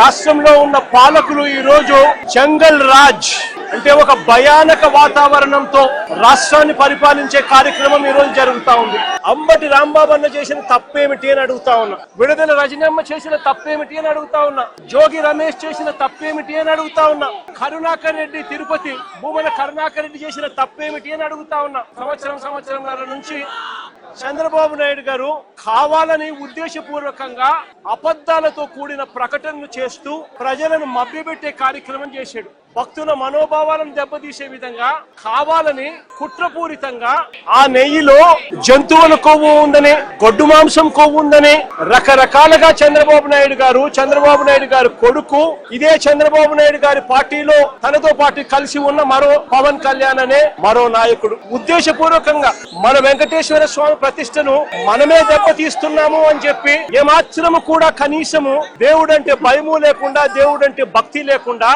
రాష్ట్రంలో ఉన్న పాలకులు ఈ రోజు జంగల్ రాజ్ అంటే ఒక భయానక వాతావరణంతో రాష్ట్రాన్ని పరిపాలించే కార్యక్రమం ఈ రోజు జరుగుతా ఉంది. అంబటి రాంబాబు అన్న చేసిన తప్పేమిటి అని అడుగుతా ఉన్నా. విడుదల రజనమ్మ చేసిన తప్పేమిటి అని అడుగుతా ఉన్నా. జోగి రమేష్ చేసిన తప్పేమిటి అని అడుగుతా ఉన్నా. కరుణాకర్ రెడ్డి తిరుపతి భూమన కరుణాకర్ రెడ్డి చేసిన తప్పేమిటి అని అడుగుతా ఉన్నా. సంవత్సరం సంవత్సరం నుంచి చంద్రబాబు నాయుడు గారు కావాలని ఉద్దేశపూర్వకంగా అబద్ధాలతో కూడిన ప్రకటనలు చేస్తూ ప్రజలను మభ్యపెట్టే కార్యక్రమం చేశాడు. భక్తుల మనోభావాలను దెబ్బతీసే విధంగా కావాలని కుట్రపూరితంగా ఆ నెయ్యిలో జంతువుల కొవ్వు ఉందని గొడ్డు మాంసం కొవ్వు ఉందని రకరకాలుగా చంద్రబాబు నాయుడు గారు చంద్రబాబు నాయుడు గారు కొడుకు ఇదే చంద్రబాబు నాయుడు గారి పార్టీలో తనతో పాటు కలిసి ఉన్న మరో పవన్ కళ్యాణ్ అనే మరో నాయకుడు. ఉద్దేశపూర్వకంగా మన వెంకటేశ్వర స్వామి ప్రతిష్టను మనమే దెబ్బతీస్తున్నాము అని చెప్పి ఏమాత్రము కూడా కనీసము దేవుడంటే భయము లేకుండా దేవుడంటే భక్తి లేకుండా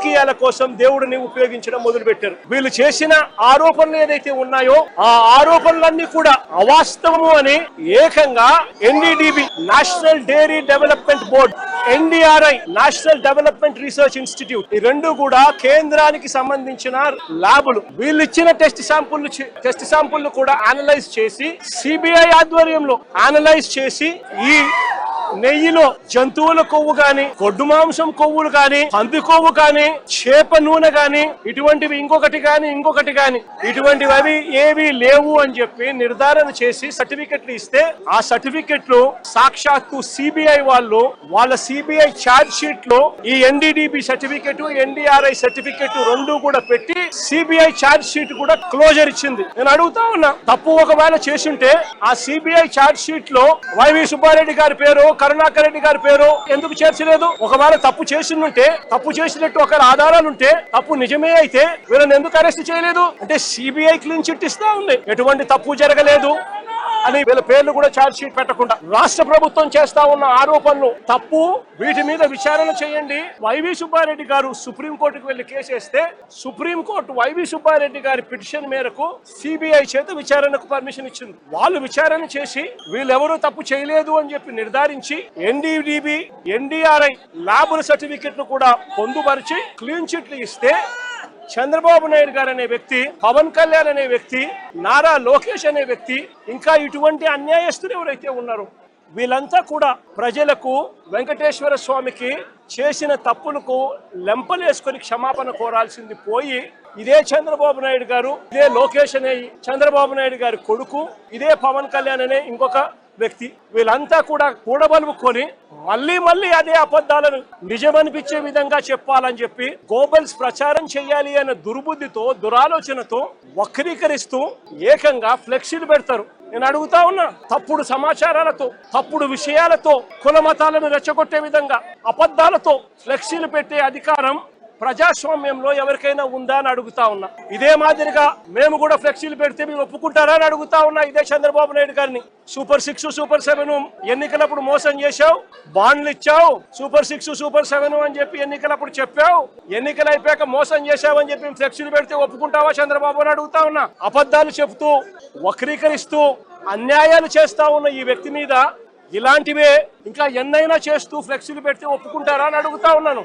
రాజకీయాల కోసం దేవుడిని ఉపయోగించడం మొదలుపెట్టారు. వీళ్ళు చేసిన ఆరోపణలు ఏదైతే ఉన్నాయో ఆ ఆరోపణలన్నీ కూడా అవాస్తవము అని ఏకంగా NDDB national dairy development board NDRI national development research institute ఈ రెండు కూడా కేంద్రానికి సంబంధించిన ల్యాబులు. వీళ్ళు ఇచ్చిన టెస్ట్ శాంపుల్ టెస్ట్ శాంపుల్ కూడా అనలైజ్ చేసి సిబిఐ ఆధ్వర్యంలో అనలైజ్ చేసి ఈ నెయ్యిలో జంతువుల కొవ్వు కానీ గొడ్డు మాంసం కొవ్వులు కానీ పంది కొవ్వు కానీ చేప నూనె కానీ ఇటువంటివి ఇంకొకటి కానీ ఇంకొకటి కానీ ఇటువంటివి అవి ఏవి లేవు అని చెప్పి నిర్ధారణ చేసి సర్టిఫికెట్లు ఇస్తే ఆ సర్టిఫికెట్లు సాక్షాత్తు సిబిఐ వాళ్ళు వాళ్ళ సిబిఐ ఛార్జ్ షీట్లో ఈ ఎన్డీడీబీ సర్టిఫికెట్ ఎన్డీఆర్ఐ సర్టిఫికెట్ రెండు కూడా పెట్టి సిబిఐ ఛార్జ్ షీట్ కూడా క్లోజర్ ఇచ్చింది. నేను అడుగుతా ఉన్నా తప్పు ఒకవేళ చేసుంటే ఆ సిబిఐ ఛార్జ్ షీట్లో వైవి సుబ్బారెడ్డి గారి పేరు కరుణాకర్ రెడ్డి గారి పేరు ఎందుకు చేర్చలేదు? ఒకవేళ తప్పు చేసిందంటే తప్పు చేసినట్టు ఒక ఆధారాలుంటే తప్పు నిజమే అయితే వీళ్ళని ఎందుకు అరెస్ట్ చేయలేదు? అంటే సిబిఐ క్లీన్ చిట్ ఇస్తా ఉంది. ఎటువంటి తప్పు జరగలేదు. అని వీళ్ళ పేర్లు కూడా ఛార్జ్ షీట్ పెట్టకుండా రాష్ట్ర ప్రభుత్వం చేస్తా ఉన్న ఆరోపణలు తప్పు. వీటి మీద విచారణ చేయండి. వైవి సుబ్బారెడ్డి గారు సుప్రీంకోర్టుకు వెళ్ళి కేసు వేస్తే సుప్రీం వైవి సుబ్బారెడ్డి గారి పిటిషన్ మేరకు సిబిఐ చేత విచారణకు పర్మిషన్ ఇచ్చింది. వాళ్ళు విచారణ చేసి వీళ్ళెవరూ తప్పు చేయలేదు అని చెప్పి నిర్ధారించి ఎన్డీడీబీ ఎన్డీఆర్ఐ ల్యాబుల సర్టిఫికెట్ను కూడా పొందుపరిచి క్లీన్ చిట్లు ఇస్తే చంద్రబాబు నాయుడు గారు అనే వ్యక్తి పవన్ కళ్యాణ్ అనే వ్యక్తి నారా లోకేష్ అనే వ్యక్తి ఇంకా ఇటువంటి అన్యాయస్తులు ఎవరైతే ఉన్నారో వీళ్ళంతా కూడా ప్రజలకు వెంకటేశ్వర స్వామికి చేసిన తప్పులకు లెంపలేసుకొని క్షమాపణ కోరాల్సింది పోయి ఇదే చంద్రబాబు నాయుడు గారు ఇదే లోకేష్ అనే చంద్రబాబు నాయుడు గారి కొడుకు ఇదే పవన్ కళ్యాణ్ అనే ఇంకొక వ్యక్తి. వీళ్ళంతా కూడా కూడబలుపుకొని మళ్ళీ మళ్ళీ అదే అబద్ధాలను నిజమనిపించే విధంగా చెప్పాలని చెప్పి గోబల్స్ ప్రచారం చేయాలి అనే దుర్బుద్ధితో దురాలోచనతో వక్రీకరిస్తూ ఏకంగా ఫ్లెక్సీలు పెడతారు. నేను అడుగుతా ఉన్నా తప్పుడు సమాచారాలతో తప్పుడు విషయాలతో కుల మతాలను రెచ్చగొట్టే విధంగా అబద్ధాలతో ఫ్లెక్సీలు పెట్టే అధికారం ప్రజాస్వామ్యంలో ఎవరికైనా ఉందా అని అడుగుతా ఉన్నా. ఇదే మాదిరిగా మేము కూడా ఫ్లెక్సీలు పెడితే మీరు ఒప్పుకుంటారా అని అడుగుతా ఉన్నా ఇదే చంద్రబాబు నాయుడు గారిని. సూపర్ సిక్స్ సూపర్ సెవెన్ ఎన్నికలప్పుడు మోసం చేశావు బాండ్లు ఇచ్చావు సూపర్ సిక్స్ సూపర్ సెవెన్ అని చెప్పి ఎన్నికలప్పుడు చెప్పావు ఎన్నికలు అయిపోయాక మోసం చేశావు అని చెప్పి ఫ్లెక్సీలు పెడితే ఒప్పుకుంటావా చంద్రబాబు అని అడుగుతా ఉన్నా. అబద్ధాలు చెబుతూ వక్రీకరిస్తూ అన్యాయాలు చేస్తా ఉన్న ఈ వ్యక్తి మీద ఇలాంటివే ఇంకా ఎన్నైనా చేస్తూ ఫ్లెక్సీలు పెడితే ఒప్పుకుంటారా అని అడుగుతా ఉన్నాను.